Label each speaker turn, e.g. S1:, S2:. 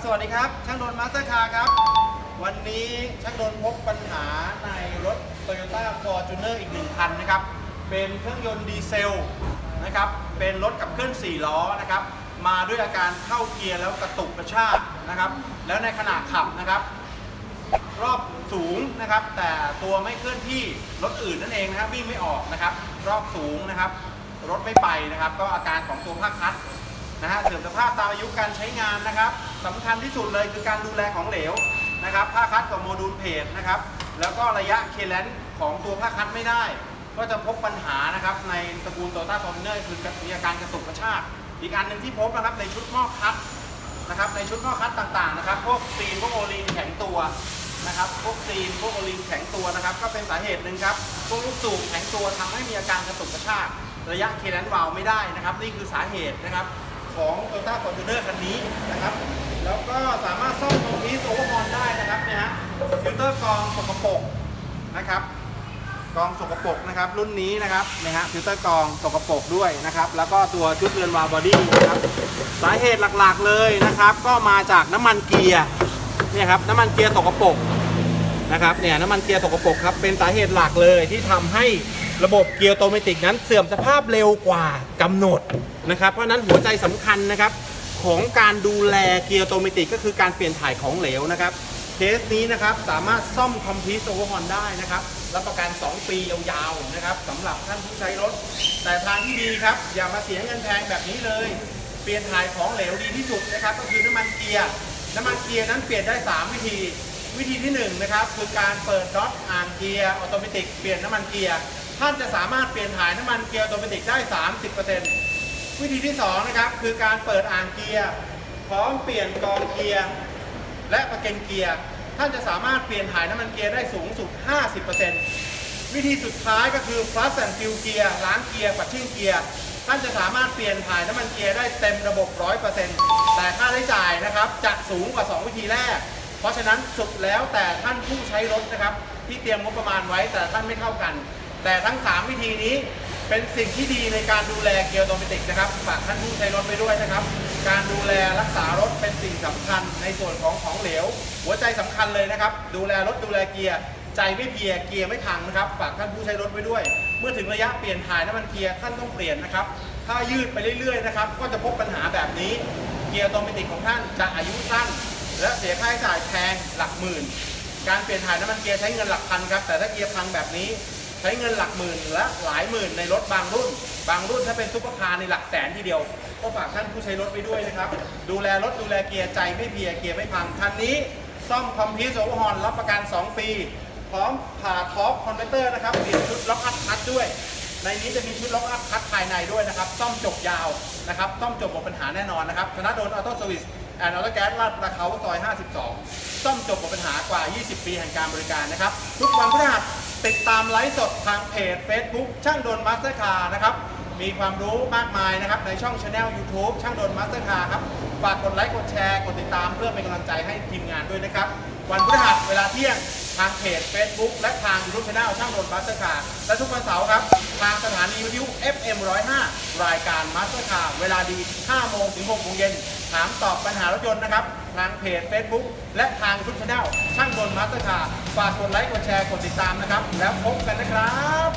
S1: สวัสดีครับ ช่างโดนมาสเตอร์คาร์ครับ วันนี้ช่างโดนพบปัญหาในรถ Toyota Fortuner อีกหนึ่งคันนะครับ เป็นเครื่องยนต์ดีเซลนะครับ เป็นรถกับเคลื่อน4ล้อนะครับ มาด้วยอาการเข้าเกียร์แล้วกระตุกกระชากนะครับ แล้วในขณะขับนะครับ รอบสูงนะครับ แต่ตัวไม่เคลื่อนที่รถอื่นนั่นเองนะครับวิ่งไม่ออกนะครับ รอบสูงนะครับ รถไม่ไปนะครับ ก็อาการของตัวภาคคัดนะฮะเสื่อมสภาพตามอายุการใช้งานนะครับ สำคัญที่สุดเลยคือการดูแลของเหลวนะครับภาคัดกับโมดูลเพจนะครับ แล้วก็ระยะเคเลนของตัวภาคัดไม่ได้ ก็จะพบปัญหานะครับในตระกูลโตต้าฟอมเนอร์คือมีอาการกระตุกกระชากอีกอันหนึ่งที่พบนะครับในชุดหม้อคัดนะครับในชุดหม้อคัดต่างๆนะครับพวกซีนพวกโอลินแข็งตัวนะครับพวกซีนพวกโอลินแข็งตัวนะครับ ก็เป็นสาเหตุหนึ่งครับพวกลูกสูบแข็งตัวทำให้มีอาการกระตุกกระชากระยะเคเลนวาลไม่ได้นะครับ นี่คือสาเหตุนะครับของ t o y o t a Fortuner คันนี้นะครับ ตอร์กรองสกปรกนะครับกรองสกปรกนะครับรุ่นนี้นะครับนะฮะฟิลเตอร์กรองสกปรกด้วยนะครับ แล้วก็ตัวชุดเรือนวาล์วบอดี้นะครับสาเหตุหลักๆเลยนะครับ ก็มาจากน้ำมันเกียร์เนี่ยครับน้ำมันเกียร์สกปรกนะครับเนี่ยน้ำมันเกียร์สกปรกครับเป็นสาเหตุหลักเลยที่ทำให้ระบบเกียร์โตเมติกนั้นเสื่อมสภาพเร็วกว่ากำหนดนะครับ เพราะฉะนั้นหัวใจสำคัญนะครับของการดูแลเกียร์โตเมติกก็คือการเปลี่ยนถ่ายของเหลวนะครับ เคสนี้นะครับสามารถซ่อมคอมพิวต์โอเวอร์ฮอนได้นะครับรับประกัน 2 ปียาวๆนะครับสำหรับท่านผู้ใช้รถ แต่ทางที่ดีครับ อย่ามาเสียเงินแพงแบบนี้เลย เปลี่ยนถ่ายของเหลวดีที่สุดนะครับก็คือน้ำมันเกียร์น้ำมันเกียร์นั้นเปลี่ยนได้ 3 วิธี วิธีที่1นนะครับคือการเปิดน็อตอ่างเกียร์ออโตเมติกเปลี่ยนน้ำมันเกียร์ท่านจะสามารถเปลี่ยนถ่ายน้ำมันเกียร์ออโตเมติกได้ 30%วิธีที่สองนะครับคือการเปิดอ่างเกียร์พร้อมเปลี่ยนกองเกียร์และประเก็นเกียร์ ท่านจะสามารถเปลี่ยนถ่ายน้ำมันเกียร์ได้สูงสุด 50%วิธีสุดท้ายก็คือ flush and fill เกียร์ล้างเกียร์ปัดชิ่งเกียร์ท่านจะสามารถเปลี่ยนถ่ายน้ำมันเกียร์ได้เต็มระบบ 100%แต่ค่าใช้จ่ายนะครับจะสูงกว่า 2 วิธีแรก เพราะฉะนั้นสุดแล้วแต่ท่านผู้ใช้รถนะครับ ที่เตรียมงบประมาณไว้แต่ท่านไม่เท่ากัน แต่ทั้ง 3 วิธีนี้ เป็นสิ่งที่ดีในการดูแลเกียร์ออโตเมติกนะครับฝากท่านผู้ใช้รถไปด้วยนะครับ การดูแลรักษารถเป็นสิ่งสำคัญในส่วนของของเหลว หัวใจสำคัญเลยนะครับ ดูแลรถดูแลเกียร์ใจไม่เพียเกียร์ไม่พังนะครับ ฝากท่านผู้ใช้รถไว้ด้วย เมื่อถึงระยะเปลี่ยนถ่ายน้ำมันเกียร์ท่านต้องเปลี่ยนนะครับ ถ้ายืดไปเรื่อยๆนะครับก็จะพบปัญหาแบบนี้ เกียร์ออโตเมติกของท่านจะอายุสั้น และเสียค่าใช้จ่ายแพงหลักหมื่น การเปลี่ยนถ่ายน้ำมันเกียร์ใช้เงินหลักพันครับแต่ถ้าเกียร์พังแบบนี้ ใช้เงินหลักหมื่นและหลายหมื่นในรถบางรุ่น บางรุ่นถ้าเป็นซุปเปอร์คาร์ในหลักแสนทีเดียว ก็ฝากท่านผู้ใช้รถไปด้วยนะครับ ดูแลรถดูแลเกียร์ใจไม่เพียเกียร์ไม่พังคันนี้ซ่อมคอมพิวต์โอเวอร์ฮอนรับประกัน 2 ปี พร้อมผ่าท็อปคอนเวอร์เตอร์นะครับเปลี่ยนชุดล็อกอัพคัทด้วย ในนี้จะมีชุดล็อกอัพคัทภายในด้วยนะครับซ่อมจบยาวนะครับซ่อมจบหมดปัญหาแน่นอนนะครับธนาโดนออโต้สวิสแอนด์ออโต้แก๊สลาดประเขาซอย 52 ซ่อมจบหมดปัญหากว่า 20 ปีแห่งการบริการนะครับทุกวันพฤหัสามไลฟ์สดทางเพจ Facebook ช่างโดนมาสเตอร์คาร์นะครับ มีความรู้มากมายนะครับ ในช่องช anel YouTube ช่างโดนมาสเตอร์คาร์ครับ ฝากกดไลค์กดแชร์กดติดตามเพื่อเป็นกำลังใจให้ทีมงานด้วยนะครับ วันพฤหัสเวลาเที่ยง ทางเพจ Facebook และทางยูทูบช anel ช่างโดนมาสเตอร์คาร์และทุกวันเสาร์ครับ ทางสถานีวิทยุ FM 105 รายการมาสเตอร์คาร์เวลาดี 5 โมงถึง 6 โมงเย็น ถามตอบปัญหารถยนต์นะครับ ทางเพจ Facebook และทางยูทูบช anel ช่างโดนมาสเตอร์คาร์ฝากกดไลค์ กดแชร์ กดติดตามนะครับ แล้วพบกันนะครับ